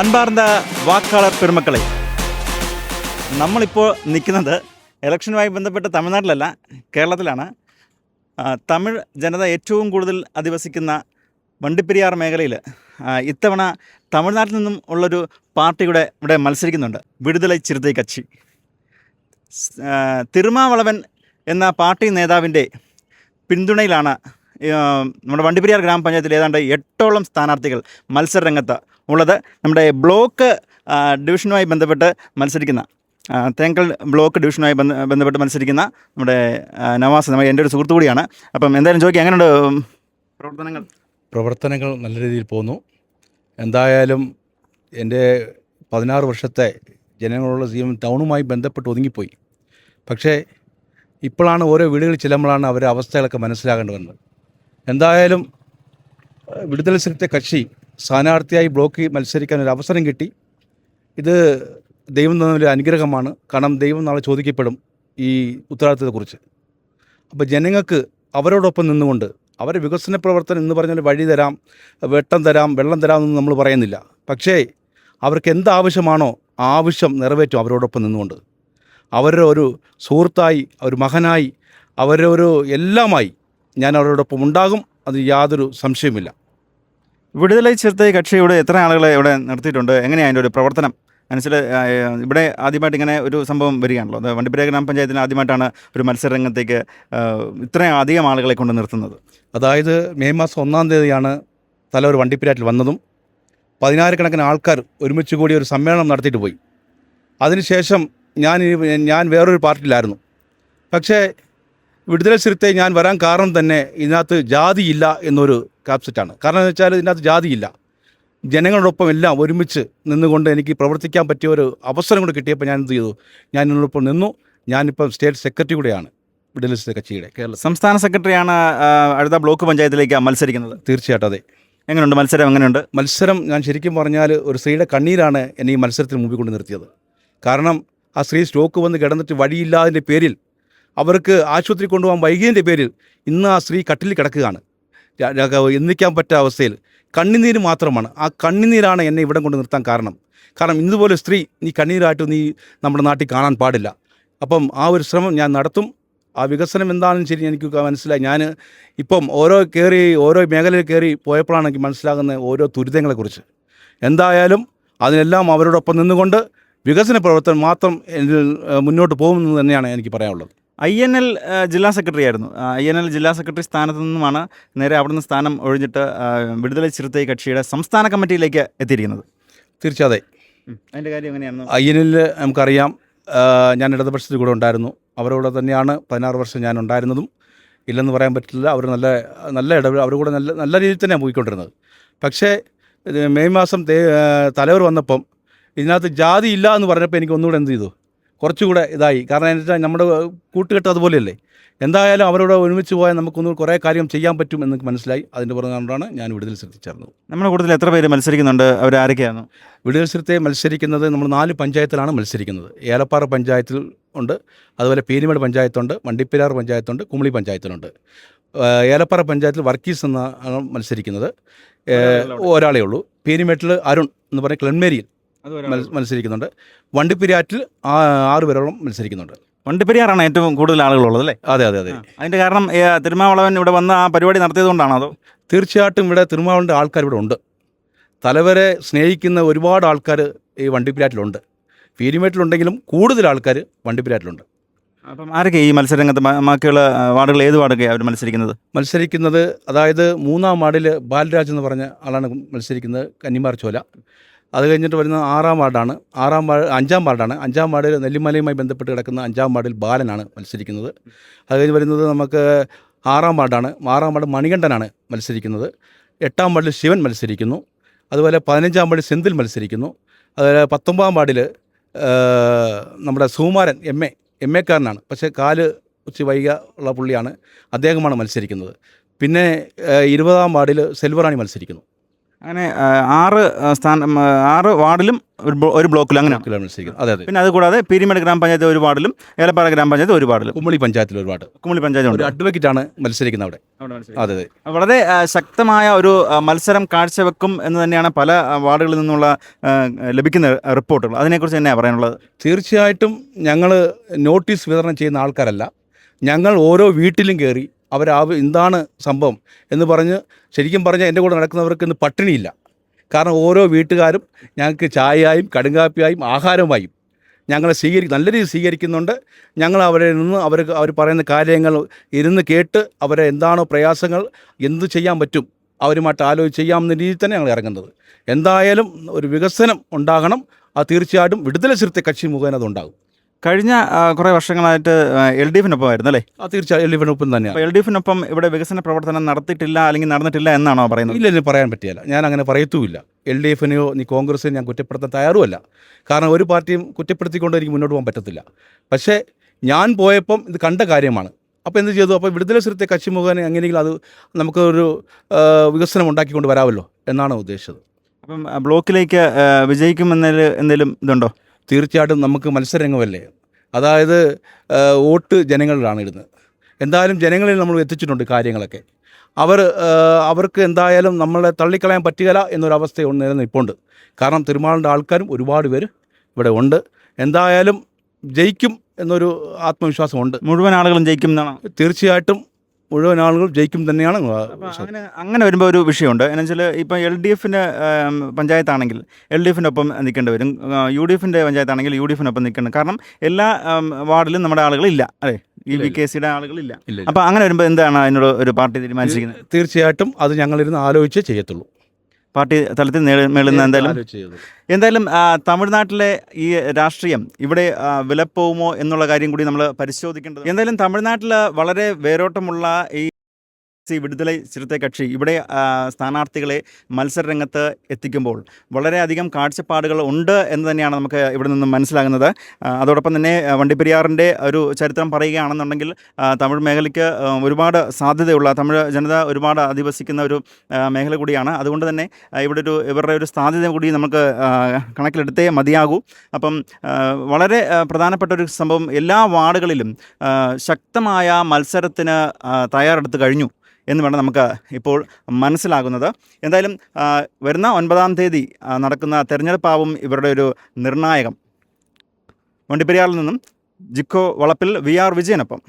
അൻപാർന്ന വാക്കാളർ പെരുമക്കളെ നമ്മളിപ്പോൾ നിൽക്കുന്നത് ഇലക്ഷനുമായി ബന്ധപ്പെട്ട് തമിഴ്നാട്ടിലല്ല കേരളത്തിലാണ്. തമിഴ് ജനത ഏറ്റവും കൂടുതൽ അധിവസിക്കുന്ന വണ്ടിപ്പെരിയാർ മേഖലയിൽ ഇത്തവണ തമിഴ്നാട്ടിൽ നിന്നും ഉള്ളൊരു പാർട്ടിയുടെ ഇവിടെ മത്സരിക്കുന്നുണ്ട് വിടുതലൈ ചിരുത്തൈ കക്ഷി. തിരുമാവളവൻ എന്ന പാർട്ടി നേതാവിന്റെ പിന്തുണയിലാണ് നമ്മുടെ വണ്ടിപ്പെരിയാർ ഗ്രാമപഞ്ചായത്തിൽ ഏതാണ്ട് എട്ടോളം സ്ഥാനാർത്ഥികൾ മത്സരരംഗത്ത് ഉള്ളത് നമ്മുടെ ബ്ലോക്ക് ഡിവിഷനുമായി ബന്ധപ്പെട്ട് മത്സരിക്കുന്ന തേങ്കൽ ബ്ലോക്ക് ഡിവിഷനുമായി ബന്ധ ബന്ധപ്പെട്ട് മത്സരിക്കുന്ന നമ്മുടെ നവാസ് നമ്മുടെ എന്റെ ഒരു സുഹൃത്തു കൂടിയാണ്. അപ്പം എന്തായാലും ചോദിക്കുക എങ്ങനെയുണ്ട് പ്രവർത്തനങ്ങൾ. പ്രവർത്തനങ്ങൾ നല്ല രീതിയിൽ പോകുന്നു എന്തായാലും എന്റെ പതിനാറ് വർഷത്തെ ജനങ്ങളുള്ള ജീവൻ ടൗണുമായി ബന്ധപ്പെട്ട് ഒതുങ്ങിപ്പോയി. പക്ഷേ ഇപ്പോഴാണ് ഓരോ വീടുകളിൽ ചെല്ലുമ്പോഴാണ് അവരുടെ അവസ്ഥകളൊക്കെ മനസ്സിലാകേണ്ടി വന്നത്. എന്തായാലും വിടുതൽ സ്ഥലത്തെ കക്ഷി സ്ഥാനാർത്ഥിയായി ബ്ലോക്കിൽ മത്സരിക്കാൻ ഒരു അവസരം കിട്ടി. ഇത് ദൈവം തന്ന ഒരു അനുഗ്രഹമാണ്. കാരണം ദൈവം നാളെ ചോദിക്കപ്പെടും ഈ ഉത്തരവാദിത്തത്തെക്കുറിച്ച്. അപ്പോൾ ജനങ്ങൾക്ക് അവരോടൊപ്പം നിന്നുകൊണ്ട് അവരെ വികസന പ്രവർത്തനം എന്ന് പറഞ്ഞാൽ വഴി തരാം വെട്ടം തരാം വെള്ളം തരാം നമ്മൾ പറയുന്നില്ല. പക്ഷേ അവർക്ക് എന്ത് ആവശ്യമാണോ ആവശ്യം നിറവേറ്റും അവരോടൊപ്പം നിന്നുകൊണ്ട്. അവരുടെ ഒരു സുഹൃത്തായി ഒരു മകനായി അവരുടെ ഒരു എല്ലാമായി ഞാൻ അവരോടൊപ്പം ഉണ്ടാകും. അത് യാതൊരു സംശയവുമില്ല. വിടുതലൈ ചേർത്ത കക്ഷിയുടെ എത്ര ആളുകളെ ഇവിടെ നിർത്തിയിട്ടുണ്ട്? എങ്ങനെയാണ് അതിന്റെ ഒരു പ്രവർത്തനം? മനസ്സിൽ ഇവിടെ ആദ്യമായിട്ട് ഇങ്ങനെ ഒരു സംഭവം വരികയാണല്ലോ. അത് വണ്ടിപ്പുര ഗ്രാമപഞ്ചായത്തിൽ ആദ്യമായിട്ടാണ് ഒരു മത്സരരംഗത്തേക്ക് ഇത്രയും അധികം ആളുകളെ കൊണ്ട് നിർത്തുന്നത്. അതായത് മെയ് മാസം ഒന്നാം തീയതിയാണ് തലവർ വണ്ടിപ്പുരാറ്റിൽ വന്നതും പതിനായിരക്കണക്കിന് ആൾക്കാർ ഒരുമിച്ച് കൂടി ഒരു സമ്മേളനം നടത്തിയിട്ട് പോയി. അതിനുശേഷം ഞാൻ ഞാൻ വേറൊരു പാർട്ടിയിലായിരുന്നു. പക്ഷേ വിടുതല സ്ഥിരത്തെ ഞാൻ വരാൻ കാരണം തന്നെ ഇതിനകത്ത് ജാതിയില്ല എന്നൊരു കാപ്സെറ്റാണ് കാരണം എന്ന് വെച്ചാൽ ഇതിനകത്ത് ജാതിയില്ല. ജനങ്ങളോടൊപ്പം എല്ലാം ഒരുമിച്ച് നിന്നുകൊണ്ട് എനിക്ക് പ്രവർത്തിക്കാൻ പറ്റിയ ഒരു അവസരം കൂടെ കിട്ടിയപ്പോൾ ഞാൻ എന്ത് ചെയ്തു? ഞാൻ ഇതിനോടൊപ്പം നിന്നു. ഞാനിപ്പം സ്റ്റേറ്റ് സെക്രട്ടറി കൂടെയാണ് വിടുതല കക്ഷിയുടെ കേരള സംസ്ഥാന സെക്രട്ടറിയാണ് അടുത്ത ബ്ലോക്ക് പഞ്ചായത്തിലേക്ക് മത്സരിക്കുന്നത്? തീർച്ചയായിട്ടും അതെ. എങ്ങനെയുണ്ട്? മത്സരം എങ്ങനെയുണ്ട്? മത്സരം ഞാൻ ശരിക്കും പറഞ്ഞാൽ ഒരു സ്ത്രീയുടെ കണ്ണീരാണ് എന്നെ ഈ മത്സരത്തിന് മുമ്പിൽ കൊണ്ട് നിർത്തിയത്. കാരണം ആ സ്ത്രീ സ്റ്റോക്ക് വന്ന് കിടന്നിട്ട് വഴിയില്ലാതിന്റെ പേരിൽ അവർക്ക് ആശുപത്രി കൊണ്ടുപോകാൻ വൈകിയതിന്റെ പേരിൽ ഇന്ന് ആ സ്ത്രീ കട്ടിൽ കിടക്കുകയാണ്. എന്നിക്കാൻ പറ്റാ അവസ്ഥയിൽ കണ്ണുനീര് മാത്രമാണ്. ആ കണ്ണുനീരാണ് എന്നെ ഇവിടെ കൊണ്ട് നിർത്താൻ കാരണം. കാരണം ഇതുപോലെ സ്ത്രീ നീ കണ്ണീരായിട്ട് നീ നമ്മുടെ നാട്ടിൽ കാണാൻ പാടില്ല. അപ്പം ആ ഒരു ശ്രമം ഞാൻ നടത്തും. ആ വികസനം എന്താണെന്ന് ശരി എനിക്ക് മനസ്സിലായി. ഞാൻ ഇപ്പം ഓരോ കയറി ഓരോ മേഖലയിൽ കയറി പോയപ്പോഴാണ് എനിക്ക് മനസ്സിലാകുന്ന ഓരോ ദുരിതങ്ങളെക്കുറിച്ച്. എന്തായാലും അതിനെല്ലാം അവരോടൊപ്പം നിന്നുകൊണ്ട് വികസന പ്രവർത്തനം മാത്രം മുന്നോട്ട് പോകുമെന്ന് തന്നെയാണ് എനിക്ക് പറയാനുള്ളത്. ഐ എൻ എൽ ജില്ലാ സെക്രട്ടറി ആയിരുന്നു. ഐ എൻ എൽ ജില്ലാ സെക്രട്ടറി സ്ഥാനത്തു നിന്നുമാണ് നേരെ അവിടുന്ന് സ്ഥാനം ഒഴിഞ്ഞിട്ട് വിടുതല ചിറുത്തൈ കക്ഷിയുടെ സംസ്ഥാന കമ്മിറ്റിയിലേക്ക് എത്തിയിരിക്കുന്നത്. തീർച്ചയായും അതിന്റെ കാര്യം എങ്ങനെയായിരുന്നു? അയ്യനിൽ നമുക്കറിയാം. ഞാൻ ഇടതുപക്ഷത്തിൽ കൂടെ ഉണ്ടായിരുന്നു. അവരോട് തന്നെയാണ് പതിനാറ് വർഷം ഞാൻ ഉണ്ടായിരുന്നതും. ഇല്ലെന്ന് പറയാൻ പറ്റില്ല. അവർ നല്ല നല്ല ഇടപെടൽ അവർ കൂടെ നല്ല നല്ല രീതിയിൽ തന്നെയാണ് പോയിക്കൊണ്ടിരുന്നത്. പക്ഷേ മെയ് മാസം തലവർ വന്നപ്പം ഇതിനകത്ത് ജാതി ഇല്ല എന്ന് പറഞ്ഞപ്പോൾ എനിക്ക് ഒന്നുകൂടെ എന്ത് ചെയ്തു? കുറച്ചുകൂടെ ഇതായി. കാരണം എന്താ വെച്ചാൽ നമ്മുടെ കൂട്ടുകെട്ട് അതുപോലെയല്ലേ. എന്തായാലും അവരോട് ഒരുമിച്ച് പോയാൽ നമുക്കൊന്നും കുറേ കാര്യം ചെയ്യാൻ പറ്റും എന്ന് മനസ്സിലായി. അതിന്റെ പുറകൊണ്ടാണ് ഞാൻ വിടുതൽ ശ്രദ്ധിച്ചിരുന്നത്. നമ്മുടെ കൂടുതൽ എത്ര പേര് മത്സരിക്കുന്നുണ്ട്? അവരാരൊക്കെയാണ്? വിടുതൽ സ്ഥലത്തെ മത്സരിക്കുന്നത് നമ്മൾ നാല് പഞ്ചായത്തിലാണ് മത്സരിക്കുന്നത്. ഏലപ്പാറ പഞ്ചായത്തിൽ ഉണ്ട്. അതുപോലെ പേരിമേട് പഞ്ചായത്തുണ്ട്. വണ്ടിപ്പെരിയാർ പഞ്ചായത്തുണ്ട്. കുമളി പഞ്ചായത്തിലുണ്ട്. ഏലപ്പാറ പഞ്ചായത്തിൽ വർക്കീസ് എന്നാണ് മത്സരിക്കുന്നത്. ഒരാളേ ഉള്ളൂ. പേരിമേട്ടിൽ അരുൺ എന്ന് പറഞ്ഞ ക്ലെൻമേരിയിൽ മത്സ- മത്സരിക്കുന്നുണ്ട്. വണ്ടിപ്പെരിയാറ്റിൽ ആറ് പേരോളം മത്സരിക്കുന്നുണ്ട്. വണ്ടിപ്പെരിയാറാണ് ഏറ്റവും കൂടുതൽ ആളുകളുള്ളത് അല്ലേ? അതെ അതെ അതെ. അതിന്റെ കാരണം തിരുമാവളവൻ ഇവിടെ വന്ന് ആ പരിപാടി നടത്തിയതുകൊണ്ടാണോ അതോ? തീർച്ചയായിട്ടും ഇവിടെ തിരുമാവളിന്റെ ആൾക്കാർ ഇവിടെ ഉണ്ട്. തലവരെ സ്നേഹിക്കുന്ന ഒരുപാട് ആൾക്കാർ ഈ വണ്ടിപ്പിരാറ്റിലുണ്ട് പീരിമേറ്റിലുണ്ടെങ്കിലും കൂടുതൽ ആൾക്കാർ വണ്ടിപ്പിരാറ്റിലുണ്ട് അപ്പം ആരൊക്കെ ഈ മത്സരരംഗത്ത് ബാക്കിയുള്ള വാർഡുകൾ ഏത് വാർഡൊക്കെയാണ് അവർ മത്സരിക്കുന്നത്? മത്സരിക്കുന്നത് അതായത് മൂന്നാം വാർഡിൽ ബാലരാജ് എന്ന് പറഞ്ഞ ആളാണ് മത്സരിക്കുന്നത് കന്നിമാർ ചോല. അത് കഴിഞ്ഞിട്ട് വരുന്ന ആറാം വാർഡാണ്. ആറാം വാർഡ് അഞ്ചാം വാർഡാണ്. അഞ്ചാം വാർഡിൽ നെല്ലിമലയുമായി ബന്ധപ്പെട്ട് കിടക്കുന്ന അഞ്ചാം വാർഡിൽ ബാലനാണ് മത്സരിക്കുന്നത്. അത് കഴിഞ്ഞ് വരുന്നത് നമുക്ക് ആറാം വാർഡാണ്. ആറാം വാർഡ് മണികണ്ഠനാണ് മത്സരിക്കുന്നത്. എട്ടാം വാർഡിൽ ശിവൻ മത്സരിക്കുന്നു. അതുപോലെ പതിനഞ്ചാം വാർഡിൽ സെന്തിൽ മത്സരിക്കുന്നു. അതുപോലെ പത്തൊമ്പതാം വാർഡിൽ നമ്മുടെ സുകുമാരൻ എം എ എം എക്കാരനാണ്. പക്ഷേ കാൽ ഉച്ച വൈകിയ ഉള്ള പുള്ളിയാണ്. അദ്ദേഹമാണ് മത്സരിക്കുന്നത്. പിന്നെ ഇരുപതാം വാർഡിൽ സെൽവറാണി മത്സരിക്കുന്നു. അങ്ങനെ ആറ് സ്ഥാനം ആറ് വാർഡിലും ഒരു ബ്ലോക്കിലും അങ്ങനെ. അതെ അതെ. പിന്നെ അതുകൂടാതെ പീരിമേട് ഗ്രാമപഞ്ചായത്ത് ഒരു വാർഡിലും ഏലപ്പാറ ഗ്രാമപഞ്ചായത്ത് ഒരു വാർഡിലും. കുമ്മളി പഞ്ചായത്തിൽ ഒരു വാർഡ്. കുമ്മളി പഞ്ചായത്ത് ഒരു അഡ്വക്കറ്റ് ആണ് മത്സരിക്കുന്നത് അവിടെ. അതെ അതെ. വളരെ ശക്തമായ ഒരു മത്സരം കാഴ്ചവെക്കും എന്ന് തന്നെയാണ് പല വാർഡുകളിൽ നിന്നുള്ള ലഭിക്കുന്ന റിപ്പോർട്ടുകൾ. അതിനെക്കുറിച്ച് തന്നെയാണ് പറയാനുള്ളത്? തീർച്ചയായിട്ടും ഞങ്ങൾ നോട്ടീസ് വിതരണം ചെയ്യുന്ന ആൾക്കാരല്ല. ഞങ്ങൾ ഓരോ വീട്ടിലും കയറി അവരാവ് എന്താണ് സംഭവം എന്ന് പറഞ്ഞ് ശരിക്കും പറഞ്ഞാൽ എന്റെ കൂടെ നടക്കുന്നവർക്ക് ഇന്ന് പട്ടിണിയില്ല. കാരണം ഓരോ വീട്ടുകാരും ഞങ്ങൾക്ക് ചായയായും കടുങ്കാപ്പിയായും ആഹാരമായും ഞങ്ങളെ സ്വീകരി നല്ല രീതിയിൽ സ്വീകരിക്കുന്നുണ്ട്. ഞങ്ങൾ അവരെ നിന്ന് അവർ അവർ പറയുന്ന കാര്യങ്ങൾ ഇരുന്ന് കേട്ട് അവരെ എന്താണോ പ്രയാസങ്ങൾ എന്ത് ചെയ്യാൻ പറ്റും അവരുമായിട്ട് ആലോചിച്ച് ചെയ്യാമെന്ന രീതിയിൽ തന്നെ ഞങ്ങൾ ഇറങ്ങുന്നത്. എന്തായാലും ഒരു വികസനം ഉണ്ടാകണം. അത് തീർച്ചയായിട്ടും വിടുതല ചിറുത്തെ കക്ഷി മുഖേന അത് ഉണ്ടാകും. കഴിഞ്ഞ കുറേ വർഷങ്ങളായിട്ട് എൽ ഡി എഫിനൊപ്പം ആയിരുന്നു അല്ലേ? ആ തീർച്ചയായും. എലിവനൊപ്പം തന്നെയാണ് അപ്പോൾ എൽ ഡി എഫിനൊപ്പം ഇവിടെ വികസന പ്രവർത്തനം നടത്തിയിട്ടില്ല അല്ലെങ്കിൽ നടന്നിട്ടില്ല എന്നാണോ പറയുന്നത്? ഇല്ല ഇല്ല പറയാൻ പറ്റിയല്ല ഞാൻ അങ്ങനെ പറയത്തുമില്ല. എൽ ഡി എഫിനെയോ നീ കോൺഗ്രസിനെയോ ഞാൻ കുറ്റപ്പെടുത്താൻ തയ്യാറുമല്ല. കാരണം ഒരു പാർട്ടിയും കുറ്റപ്പെടുത്തിക്കൊണ്ട് എനിക്ക് മുന്നോട്ട് പോകാൻ പറ്റത്തില്ല. പക്ഷേ ഞാൻ പോയപ്പം ഇത് കണ്ട കാര്യമാണ്. അപ്പോൾ എന്ത് ചെയ്തു? അപ്പോൾ വിടുതല സ്ഥിരത്തെ കക്ഷി മുഖേന എങ്ങനെയെങ്കിലും അത് നമുക്കൊരു ഒരു വികസനം ഉണ്ടാക്കിക്കൊണ്ട് വരാമല്ലോ എന്നാണ് ഉദ്ദേശിച്ചത്. അപ്പം ബ്ലോക്കിലേക്ക് വിജയിക്കും വിജയിക്കുമെന്നതിൽ എന്തെങ്കിലും ഇതുണ്ടോ? തീർച്ചയായിട്ടും നമുക്ക് മത്സരരംഗമല്ലേ? അതായത് വോട്ട് ജനങ്ങളിലാണ് ഇടുന്നത്. എന്തായാലും ജനങ്ങളിൽ നമ്മൾ എത്തിച്ചിട്ടുണ്ട് കാര്യങ്ങളൊക്കെ. അവർ അവർക്ക് എന്തായാലും നമ്മളെ തള്ളിക്കളയാൻ പറ്റുകയില്ല എന്നൊരവസ്ഥ നിലനിൽപ്പുണ്ട്. കാരണം തിരുമാളിന്റെ ആൾക്കാരും ഒരുപാട് പേര് ഇവിടെ ഉണ്ട്. എന്തായാലും ജയിക്കും എന്നൊരു ആത്മവിശ്വാസമുണ്ട്. മുഴുവൻ ആളുകളും ജയിക്കും എന്നാണ്. തീർച്ചയായിട്ടും മുഴുവൻ ആളുകൾ ജയിക്കും തന്നെയാണ് അങ്ങനെ അങ്ങനെ വരുമ്പോൾ ഒരു വിഷയമുണ്ട്. എന്നുവെച്ചാൽ ഇപ്പം എൽ ഡി എഫിന്റെ പഞ്ചായത്താണെങ്കിൽ എൽ ഡി എഫിന്റെ ഒപ്പം നിൽക്കേണ്ടി വരും. യു ഡി എഫിന്റെ പഞ്ചായത്താണെങ്കിൽ യു ഡി എഫിനൊപ്പം നിൽക്കണം കാരണം എല്ലാ വാർഡിലും നമ്മുടെ ആളുകളില്ല. അതെ ഈ വി കെ സിയുടെ ആളുകളില്ല. അപ്പം അപ്പോൾ അങ്ങനെ വരുമ്പോൾ എന്താണ് അതിനോട് ഒരു പാർട്ടി തീരുമാനിച്ചിരിക്കുന്നത്? തീർച്ചയായിട്ടും അത് ഞങ്ങളിരുന്ന് ആലോചിച്ചേ ചെയ്യത്തുള്ളൂ. പാർട്ടി തലത്തിൽ നേടുന്ന മേളുന്ന എന്തായാലും എന്തായാലും തമിഴ്നാട്ടിലെ ഈ രാഷ്ട്രീയം ഇവിടെ വിലപ്പോവുമോ എന്നുള്ള കാര്യം കൂടി നമ്മൾ പരിശോധിക്കേണ്ടത് എന്തായാലും തമിഴ്നാട്ടിൽ വളരെ വേരോട്ടമുള്ള ഈ സി വിടുതലൈ ചിറുത്തെ കക്ഷി ഇവിടെ സ്ഥാനാർത്ഥികളെ മത്സരരംഗത്ത് എത്തിക്കുമ്പോൾ വളരെയധികം കാഴ്ചപ്പാടുകൾ ഉണ്ട് എന്ന് തന്നെയാണ് നമുക്ക് ഇവിടെ നിന്നും മനസ്സിലാകുന്നത്. അതോടൊപ്പം തന്നെ വണ്ടിപ്പെരിയാറിന്റെ ഒരു ചരിത്രം പറയുകയാണെന്നുണ്ടെങ്കിൽ തമിഴ് മേഖലയ്ക്ക് ഒരുപാട് സാധ്യതയുള്ള തമിഴ് ജനത ഒരുപാട് അധിവസിക്കുന്ന ഒരു മേഖല കൂടിയാണ്. അതുകൊണ്ട് തന്നെ ഇവിടെ ഒരു ഇവരുടെ ഒരു സാധ്യത കൂടി നമുക്ക് കണക്കിലെടുത്തേ മതിയാകൂ. അപ്പം വളരെ പ്രധാനപ്പെട്ട ഒരു സംഭവം എല്ലാ വാർഡുകളിലും ശക്തമായ മത്സരത്തിന് തയ്യാറെടുത്ത് കഴിഞ്ഞു. എന്ന് വേണം നമുക്ക് ഇപ്പോൾ മനസ്സിലാകുന്നത്. എന്തായാലും വരുന്ന ഒൻപതാം തീയതി നടക്കുന്ന തെരഞ്ഞെടുപ്പാവും ഇവരുടെ ഒരു നിർണായകം. വണ്ടിപ്പെരിയാറിൽ നിന്നും ജിക്കോ വളപ്പിൽ വി ആർ വിജയനൊപ്പം.